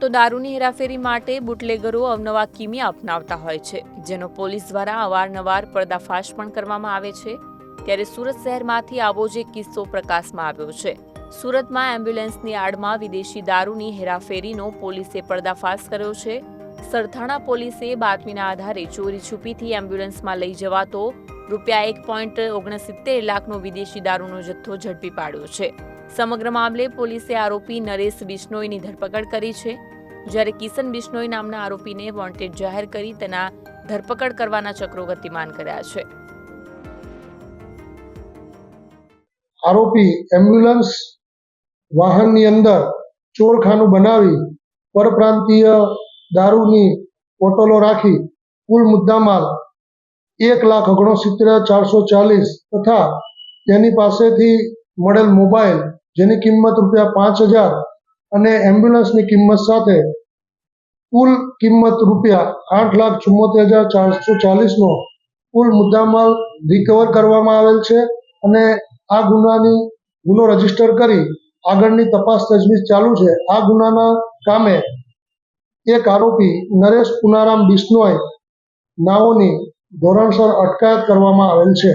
દારૂની હેરાફેરી માટે બુટલેગરો અવનવા કિમિયા અપનાવતા હોય છે, જેનો પોલીસ દ્વારા અવારનવાર પર્દાફાશ પણ કરવામાં આવે છે. ત્યારે સુરત શહેરમાંથી આવો જ એક કિસ્સો પ્રકાશમાં આવ્યો છે. સુરતમાં એમ્બ્યુલન્સની આડમાં વિદેશી દારૂની હેરાફેરીનો પોલીસે પર્દાફાશ કર્યો છે. સરથાણા પોલીસે બાતમીના આધારે ચોરી છુપીથી એમ્બ્યુલન્સમાં લઈ જવાતો રૂપિયા એક પોઈન્ટ ઓગણસિત્તેર લાખનો વિદેશી દારૂનો જથ્થો ઝડપી પાડ્યો છે. સમગ્ર મામલે પોલીસે આરોપી નરેશ બિશ્નોઈની ધરપકડ કરી છે. જ્યારે કિશન બિશ્નોઈ નામના આરોપીને વોન્ટેડ જાહેર કરી તેના ધરપકડ કરવાના ચક્રો ગતિમાન કર્યા છે. આરોપી એમ્બ્યુલન્સ વાહનની અંદર ચોરખાનું બનાવી પરપ્રાંતીય દારૂની બોટલો રાખી કુલ મુદ્દામાલ એક લાખ ઓગણસિત્તેર ચારસો ચાલીસ તથા તેની પાસેથી મળેલ મોબાઈલ જેની કિંમત રૂપિયા પાંચ હજાર અને એમ્બ્યુલન્સની કિંમત સાથે કુલ કિંમત રૂપિયા આઠ લાખ ચુમ્મોતેર હજાર ચારસો ચાલીસનો કુલ મુદ્દામાલ રિકવર કરવામાં આવેલ છે અને આ ગુનાની ગુનો રજિસ્ટર કરી આગળની તપાસ તજવીજ ચાલુ છે. આ ગુનાના કામે એક આરોપી નરેશ પુનારામ બિશ્નોઈ નાઓની ધોરણસર અટકાયત કરવામાં આવેલ છે.